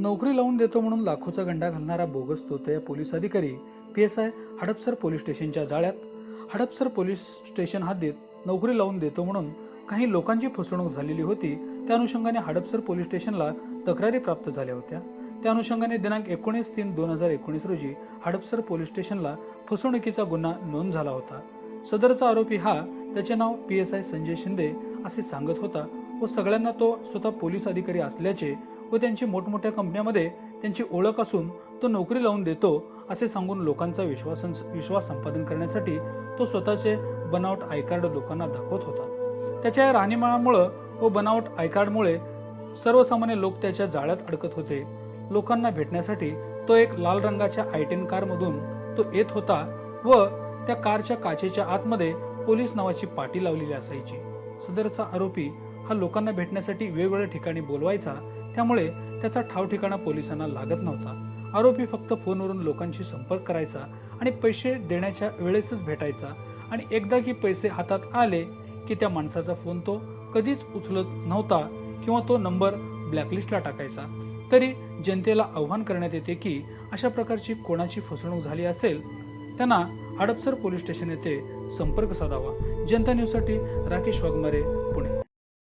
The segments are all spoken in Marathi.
नोकरी लावून देतो म्हणून लाखोचा गंडा घालणारा बोगस तोतया पोलीस अधिकारी P S I Hadapsar police स्टेशनच्या जाळ्यात. हडपसर पोलीस स्टेशन हद्दीत नोकरी लावून देतो म्हणून काही लोकांची फसवणूक झालेली होती. त्या अनुषंगाने हडपसर पोलीस स्टेशनला तक्रारी प्राप्त झाल्या होत्या. त्या अनुषंगाने दिनांक एकोणीस तीन दोन हजार एकोणीस रोजी हडपसर पोलीस स्टेशनला फसवणुकीचा गुन्हा नोंद झाला होता. सदरचा आरोपी हा त्याचे नाव P S I Sanjay Shinde असे सांगत होता व सगळ्यांना तो स्वतः पोलीस अधिकारी असल्याचे व त्यांची मोठमोठ्या कंपन्यामध्ये त्यांची ओळख असून तो नोकरी लावून देतो असे सांगून लोकांचा विश्वास विश्वास संपादन करण्यासाठी तो स्वतःचे बनावट आय कार्ड लोकांना दाखवत होता. त्याच्या या राहणीमानामुळं व बनावट आयकार्डमुळे सर्वसामान्य लोक त्याच्या जाळ्यात अडकत होते. लोकांना भेटण्यासाठी तो एक लाल रंगाच्या आय टेन कारमधून तो येत होता व त्या कारच्या काचेच्या आतमध्ये पोलीस नावाची पाटी लावलेली असायची. सदरचा आरोपी हा लोकांना भेटण्यासाठी वेगवेगळ्या ठिकाणी बोलवायचा त्यामुळे त्याचा ठाव ठिकाणा पोलिसांना लागत नव्हता. आरोपी फक्त फोनवरून लोकांशी संपर्क करायचा आणि पैसे देण्याच्या वेळेसच भेटायचा. आणि एकदा की पैसे हातात आले की त्या माणसाचा फोन तो कधीच उचलत नव्हता किंवा तो नंबर ब्लॅकलिस्टला टाकायचा. तरी जनतेला आव्हान करण्यात येते की अशा प्रकारची कोणाची फसवणूक झाली असेल त्यांना हडपसर पोलीस स्टेशन येथे संपर्क साधावा. जनता न्यूजसाठी राकेश वाघमारे पुणे.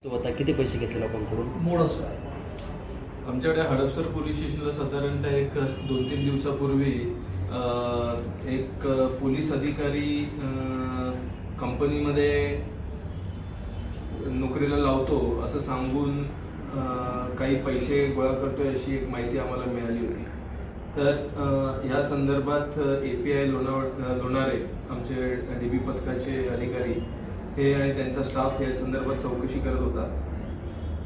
तू बता किती पैसे घेतले लोकांकडून? मोडस आमच्याकडे हडपसर पोलीस स्टेशनला साधारणतः एक दोन तीन दिवसापूर्वी एक पोलीस अधिकारी कंपनीमध्ये नोकरीला लावतो असं सांगून काही पैसे गोळा करतोय अशी एक माहिती आम्हाला मिळाली होती. तर ह्या संदर्भात ए पी आय लोणाव लोणारे आमचे डी बी पथकाचे अधिकारी हे आणि त्यांचा स्टाफ या संदर्भात चौकशी करत होता.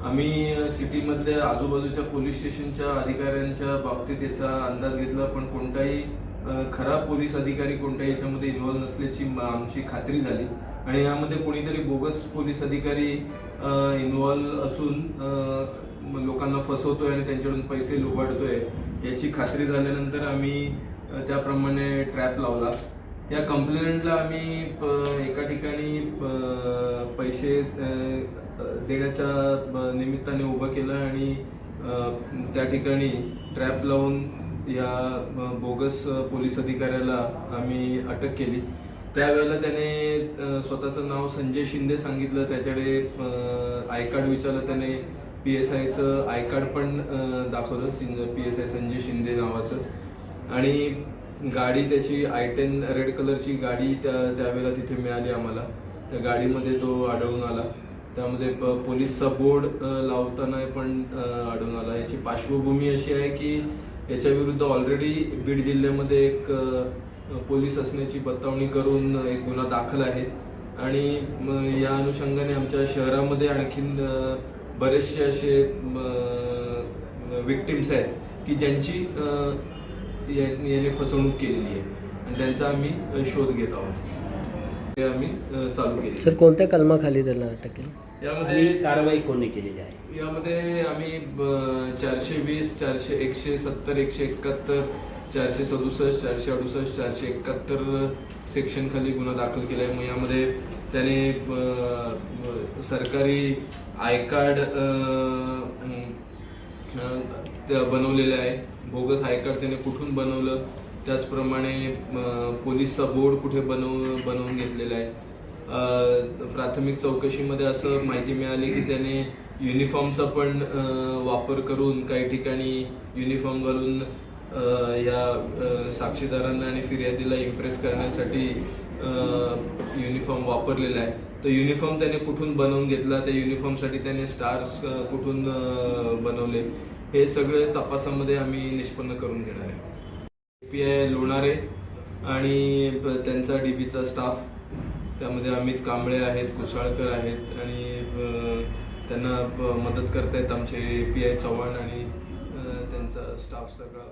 आम्ही सिटीमधल्या आजूबाजूच्या पोलीस स्टेशनच्या अधिकाऱ्यांच्या बाबतीत याचा अंदाज घेतला पण कोणताही खरा पोलीस अधिकारी कोणत्याही याच्यामध्ये इन्व्हॉल्व नसल्याची आमची खात्री झाली. आणि यामध्ये कोणीतरी बोगस पोलीस अधिकारी इन्व्हॉल्व असून लोकांना फसवतोय आणि त्यांच्याकडून पैसे लुबाडतोय याची खात्री झाल्यानंतर आम्ही त्याप्रमाणे ट्रॅप लावला. या कंप्लेंटला आम्ही प- एका ठिकाणी प- पैसे देण्याच्या निमित्ताने उभं केलं आणि त्या ठिकाणी ट्रॅप लावून या बोगस पोलीस अधिकाऱ्याला आम्ही अटक केली. त्यावेळेला त्याने स्वतःचं नाव संजय शिंदे सांगितलं. त्याच्याकडे आय कार्ड विचारलं. त्याने पी एस आयचं आय कार्ड पण दाखवलं. Synge P S I Sanjay Shinde नावाचं. आणि गाडी त्याची आय टेन रेड कलरची गाडी त्या त्यावेळेला तिथे मिळाली आम्हाला. त्या गाडीमध्ये तो आढळून आला. त्यामध्ये प- पोलीसचा बोर्ड लावताना पण आढळून आला. याची पार्श्वभूमी अशी आहे की याच्या विरुद्ध ऑलरेडी बीड जिल्ह्यामध्ये एक पोलीस असण्याची बतावणी करून एक गुन्हा दाखल आहे. आणि या अनुषंगाने आमच्या शहरामध्ये आणखीन बरेचसे असे विक्टिम्स आहेत की ज्यांची याने फसवणूक केलेली आहे. आणि त्यांचा आम्ही शोध घेत आहोत. ते आम्ही चालू केले सर कोणत्या कलमाखाली त्याला अटक केली? यामध्ये कारवाई कोणी केलेली आहे? यामध्ये आम्ही ब- चारशे वीस चारशे एकशे सत्तर एकशे एकाहत्तर चारशे सदुसष्ट चारशे अडुसष्ट चारशे एकाहत्तर सेक्शन खाली गुन्हा दाखल केला आहे. मग यामध्ये त्याने सरकारी आय कार्ड बनवलेलं आहे. बोगस आयकर त्याने कुठून बनवलं? त्याचप्रमाणे पोलीसचा बोर्ड कुठे बनव बनवून घेतलेला आहे. प्राथमिक चौकशीमध्ये असं माहिती मिळाली की त्याने युनिफॉर्मचा पण वापर करून काही ठिकाणी युनिफॉर्म घालून या साक्षीदारांना आणि फिर्यादीला इम्प्रेस करण्यासाठी युनिफॉर्म वापरलेला आहे. तो युनिफॉर्म त्याने कुठून बनवून घेतला? त्या युनिफॉर्मसाठी त्याने स्टार्स कुठून बनवले? हे सगळे तपासामध्ये आम्ही निष्पन्न करून घेणार आहे. पी आय लोणारे आणि त्यांचा डी बीचा स्टाफ त्यामध्ये अमित कांबळे आहेत कुशाळकर आहेत आणि त्यांना प- मदत करतायत आमचे ए पी आय चव्हाण आणि त्यांचा स्टाफ सगळा.